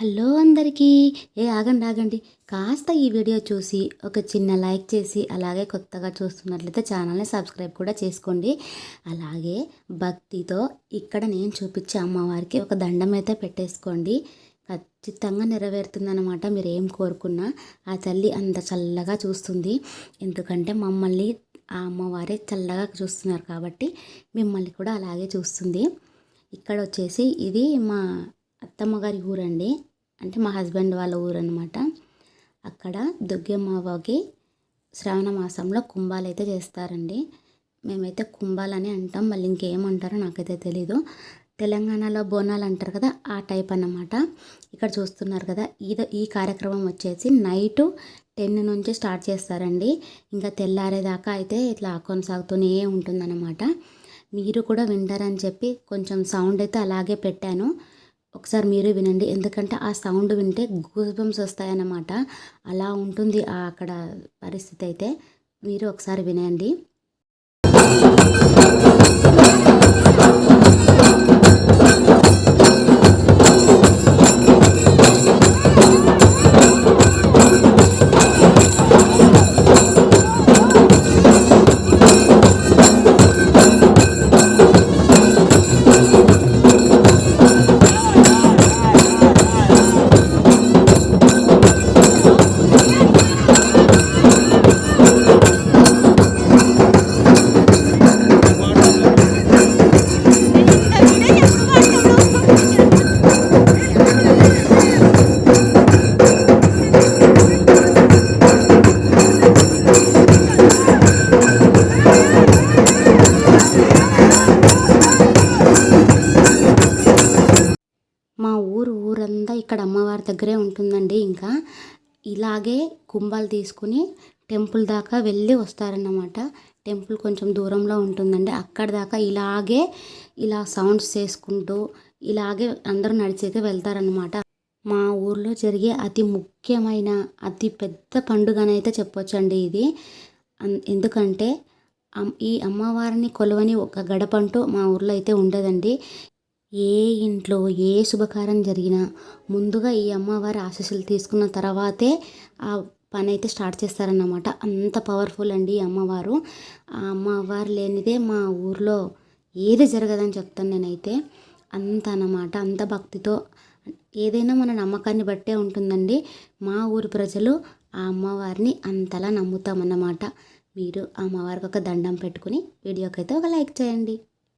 Hello అందరికీ ఏ ఆగండి ఆగండి. కాస్త ఈ వీడియో చూసి ఒక చిన్న లైక్ చేసి అలాగే కొత్తగా చూస్తున్నట్లయితే ఛానల్ని సబ్స్క్రైబ్ కూడా చేసుకోండి. అలాగే భక్తితో ఇక్కడ నేను చూపించే అమ్మవారికి ఒక దండం అయితే పెట్టేసుకోండి. ఖచ్చితంగా నెరవేరుతుందన్నమాట మీరు ఏం కోరుకున్నా. ఆ తల్లి అంత చల్లగా చూస్తుంది. ఎందుకంటే మమ్మల్ని ఆ అమ్మవారే చల్లగా చూస్తున్నారు కాబట్టి మిమ్మల్ని కూడా అలాగే చూస్తుంది. ఇక్కడ వచ్చేసి ఇది మా అత్తమ్మ గారి ఊరండి. అంటే మా హస్బెండ్ వాళ్ళ ఊరు అనమాట అక్కడ దుగ్గమ్మవ్వకి శ్రావణ మాసంలో కుంభాలు అయితే చేస్తారండి. మేమైతే కుంభాలని అంటాం మళ్ళీ ఇంకేమంటారో నాకైతే తెలీదు. తెలంగాణలో బోనాలు అంటారు కదా ఆ టైప్ అన్నమాట. ఇక్కడ చూస్తున్నారు కదా ఇది ఈ కార్యక్రమం వచ్చేసి నైటు టెన్ నుంచి స్టార్ట్ చేస్తారండి. ఇంకా తెల్లారేదాకా అయితే ఇట్లా కొనసాగుతూనే ఉంటుందన్నమాట. మీరు కూడా వింటారని చెప్పి కొంచెం సౌండ్ అయితే అలాగే పెట్టాను. ఒకసారి మీరు వినండి. ఎందుకంటే ఆ సౌండ్ వింటే గూస్ వస్తాయన్నమాట. అలా ఉంటుంది ఆ అక్కడ పరిస్థితి అయితే. మీరు ఒకసారి వినండి. అమ్మవారి దగ్గరే ఉంటుందండి ఇంకా. ఇలాగే కుంభాలు తీసుకుని టెంపుల్ దాకా వెళ్ళి వస్తారన్నమాట. టెంపుల్ కొంచెం దూరంలో ఉంటుందండి. అక్కడ దాకా ఇలాగే ఇలా సౌండ్స్ చేసుకుంటూ ఇలాగే అందరూ నడిచైతే వెళ్తారనమాట మా ఊర్లో జరిగే అతి ముఖ్యమైన అతి పెద్ద పండుగనైతే చెప్పొచ్చండి ఇది. ఎందుకంటే అమ్- ఈ అమ్మవారిని కొలవని ఒక గడపంటూ మా ఊర్లో అయితే ఉండదండి. ఏ ఇంట్లో ఏ శుభకారం జరిగినా ముందుగా ఈ అమ్మవారి ఆశీస్సులు తీసుకున్న తర్వాతే ఆ పని అయితే స్టార్ట్ చేస్తారన్నమాట. అంత పవర్ఫుల్ అండి ఈ అమ్మవారు. ఆ అమ్మవారు లేనిదే మా ఊర్లో ఏది జరగదని చెప్తాను నేనైతే. అంత అన్నమాట. అంత భక్తితో ఏదైనా మన నమ్మకాన్ని బట్టే ఉంటుందండి. మా ఊరు ప్రజలు ఆ అమ్మవారిని అంతలా నమ్ముతామన్నమాట. మీరు ఆ అమ్మవారికి ఒక దండం పెట్టుకుని వీడియోకైతే ఒక లైక్ చేయండి.